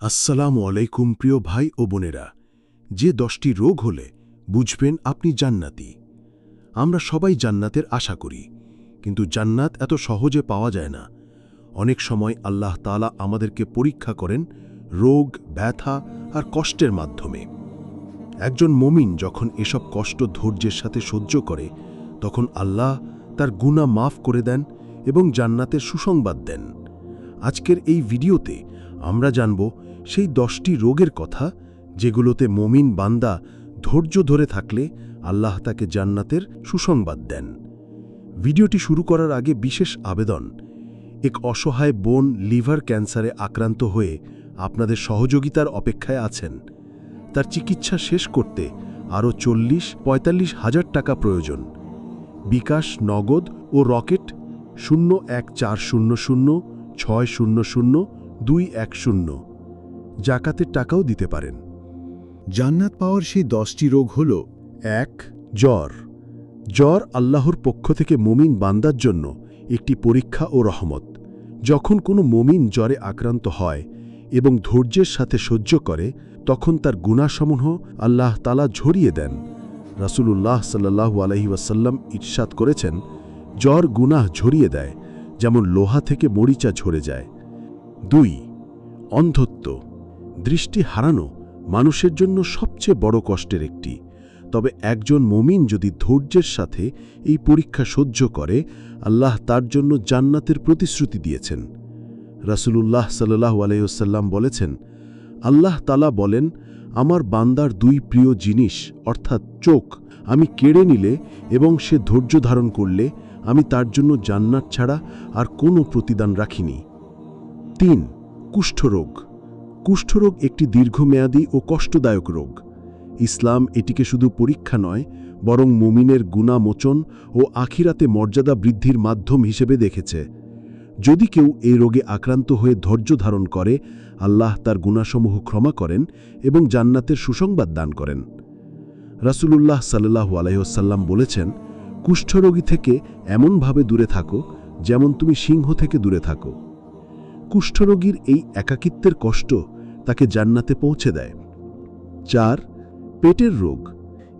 আসসালামু আলাইকুম প্রিয় ভাই ও বোনেরা। যে দশটি রোগ হলে বুঝবেন আপনি জান্নাতি। আমরা সবাই জান্নাতের আশা করি, কিন্তু জান্নাত এত সহজে পাওয়া যায় না। অনেক সময় আল্লাহ তালা আমাদেরকে পরীক্ষা করেন রোগ, ব্যথা আর কষ্টের মাধ্যমে। একজন মমিন যখন এসব কষ্ট ধৈর্যের সাথে সহ্য করে, তখন আল্লাহ তার গুণা মাফ করে দেন এবং জান্নাতের সুসংবাদ দেন। আজকের এই ভিডিওতে আমরা জানব সেই দশটি রোগের কথা যেগুলোতে মমিন বান্দা ধৈর্য ধরে থাকলে আল্লাহ তাকে জান্নাতের সুসংবাদ দেন। ভিডিওটি শুরু করার আগে বিশেষ আবেদন, এক অসহায় বোন লিভার ক্যান্সারে আক্রান্ত হয়ে আপনাদের সহযোগিতার অপেক্ষায় আছেন। তার চিকিৎসা শেষ করতে আরও চল্লিশ, পঁয়তাল্লিশ হাজার টাকা প্রয়োজন। বিকাশ, নগদ ও রকেট শূন্য এক চার শূন্য শূন্য, ছয় শূন্য শূন্য, দুই এক শূন্য। জাকাতের টাকাও দিতে পারেন। জান্নাত পাওয়ার সেই দশটি রোগ হল, এক, জ্বর। জ্বর আল্লাহর পক্ষ থেকে মমিন বান্দার জন্য একটি পরীক্ষা ও রহমত। যখন কোনো মমিন জ্বরে আক্রান্ত হয় এবং ধৈর্যের সাথে সহ্য করে, তখন তার গুণাসমূহ আল্লাহ তালা ঝরিয়ে দেন। রাসূলুল্লাহ সাল্লাহু আলহি ওয়াসাল্লাম ইরশাদ করেছেন, জ্বর গুনাহ ঝরিয়ে দেয়, যেমন লোহা থেকে মরিচা ঝরে যায়। দুই, অন্ধত্ব। দৃষ্টি হারানো মানুষের জন্য সবচেয়ে বড় কষ্টের একটি। তবে একজন মমিন যদি ধৈর্যের সাথে এই পরীক্ষা সহ্য করে, আল্লাহ তার জন্য জান্নাতের প্রতিশ্রুতি দিয়েছেন। রাসূলুল্লাহ সাল্লাহ আলাইসাল্লাম বলেছেন, আল্লাহ তালা বলেন, আমার বান্দার দুই প্রিয় জিনিস, অর্থাৎ চোখ, আমি কেড়ে নিলে এবং সে ধৈর্য ধারণ করলে আমি তার জন্য জান্নাত ছাড়া আর কোনো প্রতিদান রাখিনি। তিন, কুষ্ঠরোগ। কুষ্ঠরোগ একটি দীর্ঘমেয়াদী ও কষ্টদায়ক রোগ। ইসলাম এটিকে শুধু পরীক্ষা নয়, বরং মুমিনের গুণামোচন ও আখিরাতে মর্যাদা বৃদ্ধির মাধ্যম হিসেবে দেখেছে। যদি কেউ এই রোগে আক্রান্ত হয়ে ধৈর্য ধারণ করে, আল্লাহ তার গুণাসমূহ ক্ষমা করেন এবং জান্নাতের সুসংবাদ দান করেন। রাসূলুল্লাহ সাল্লাহু আলাইসাল্লাম বলেছেন, কুষ্ঠরোগী থেকে এমনভাবে দূরে থাকো, যেমন তুমি সিংহ থেকে দূরে থাকো। কুষ্ঠরোগীর এই একাকিত্বের কষ্ট তাকে জান্নাতে পৌঁছে দেয়। চার, পেটের রোগ।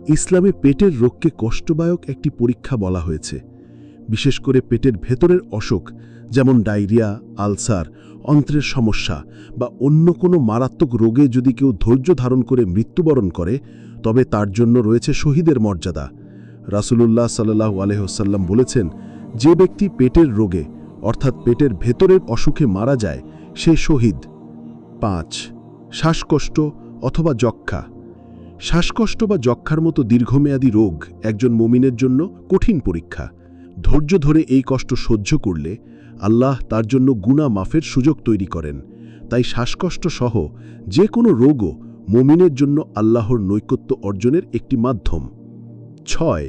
ইসলামে পেটের রোগকে কষ্টবায়ক একটি পরীক্ষা বলা হয়েছে। বিশেষ করে পেটের ভেতরের অসুখ, যেমন ডায়রিয়া, আলসার, অন্ত্রের সমস্যা বা অন্য কোনো মারাত্মক রোগে যদি কেউ ধৈর্য ধারণ করে মৃত্যুবরণ করে, তবে তার জন্য রয়েছে শহীদের মর্যাদা। রাসূলুল্লাহ সাল্লাহু আলহ্লাম বলেছেন, যে ব্যক্তি পেটের রোগে অর্থাৎ পেটের ভেতরের অসুখে মারা যায় সে শহীদ। পাঁচ, শ্বাসকষ্ট অথবা যক্ষা শ্বাসকষ্ট বা যক্ষার মতো দীর্ঘমেয়াদী রোগ একজন মমিনের জন্য কঠিন পরীক্ষা। ধৈর্য ধরে এই কষ্ট সহ্য করলে আল্লাহ তার জন্য গুণা মাফের সুযোগ তৈরি করেন। তাই শ্বাসকষ্ট সহ যে কোনো রোগও মমিনের জন্য আল্লাহর নৈকত্য অর্জনের একটি মাধ্যম। ছয়,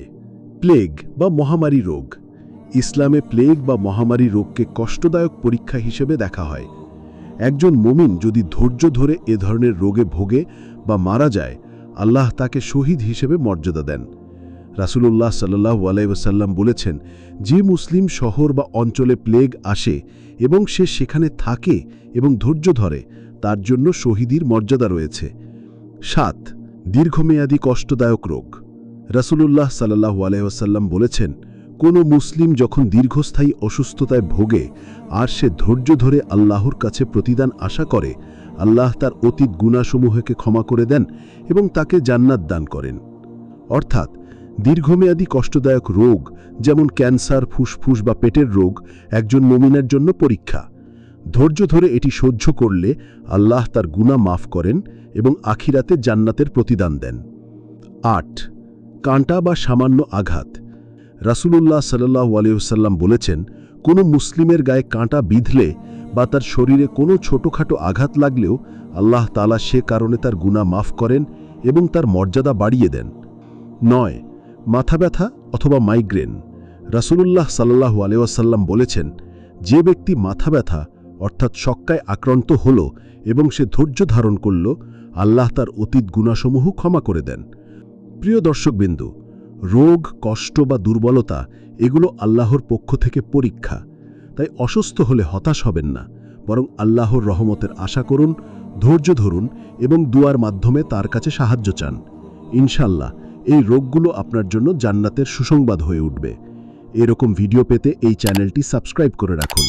প্লেগ বা মহামারী রোগ। ইসলামে প্লেগ বা মহামারী রোগকে কষ্টদায়ক পরীক্ষা হিসেবে দেখা হয়। একজন মমিন যদি ধৈর্য ধরে এ ধরনের রোগে ভোগে বা মারা যায়, আল্লাহ তাকে শহীদ হিসেবে মর্যাদা দেন। রাসূলুল্লাহ সাল্লাহ আলাইসাল্লাম বলেছেন, যে মুসলিম শহর বা অঞ্চলে প্লেগ আসে এবং সে সেখানে থাকে এবং ধৈর্য ধরে, তার জন্য শহীদির মর্যাদা রয়েছে। সাত, দীর্ঘমেয়াদী কষ্টদায়ক রোগ। রাসূলুল্লাহ সাল্লাহু আলাইসাল্লাম বলেছেন কোনো মুসলিম যখন দীর্ঘস্থায়ী অসুস্থতায় ভোগে, আর সে ধৈর্য ধরে আল্লাহর কাছে প্রতিদান আশা করে, আল্লাহ তার অতীত গুণাসমূহকে ক্ষমা করে দেন এবং তাকে জান্নাত দান করেন। অর্থাৎ, দীর্ঘমেয়াদী কষ্টদায়ক রোগ, যেমন ক্যান্সার, ফুসফুস বা পেটের রোগ, একজন মমিনের জন্য পরীক্ষা। ধৈর্য ধরে এটি সহ্য করলে আল্লাহ তার গুণা মাফ করেন এবং আখিরাতে জান্নাতের প্রতিদান দেন। আট, কাঁটা বা সামান্য আঘাত। রাসূলুল্লাহ সাল্লাহ আলিয়াল্লাম বলেছেন, কোনো মুসলিমের গায়ে কাঁটা বিঁধলে বা তার শরীরে কোনো ছোটোখাটো আঘাত লাগলেও আল্লাহ তালা সে কারণে তার গুণা মাফ করেন এবং তার মর্যাদা বাড়িয়ে দেন। নয়, মাথা ব্যথা অথবা মাইগ্রেন রাসূলুল্লাহ সাল্লাহ আলিয়াসাল্লাম বলেছেন, যে ব্যক্তি মাথা ব্যথা, অর্থাৎ সক্কায় আক্রান্ত হল এবং সে ধৈর্য ধারণ করল, আল্লাহ তার অতীত গুণাসমূহ ক্ষমা করে দেন। প্রিয় দর্শকবিন্দু রোগ, কষ্ট বা দুর্বলতা, এগুলো আল্লাহর পক্ষ থেকে পরীক্ষা। তাই অসুস্থ হলে হতাশ হবেন না, বরং আল্লাহর রহমতের আশা করুন, ধৈর্য ধরুন এবং দুয়ার মাধ্যমে তার কাছে সাহায্য চান। ইনশাল্লাহ এই রোগগুলো আপনার জন্য জান্নাতের সুসংবাদ হয়ে উঠবে। এরকম ভিডিও পেতে এই চ্যানেলটি সাবস্ক্রাইব করে রাখুন।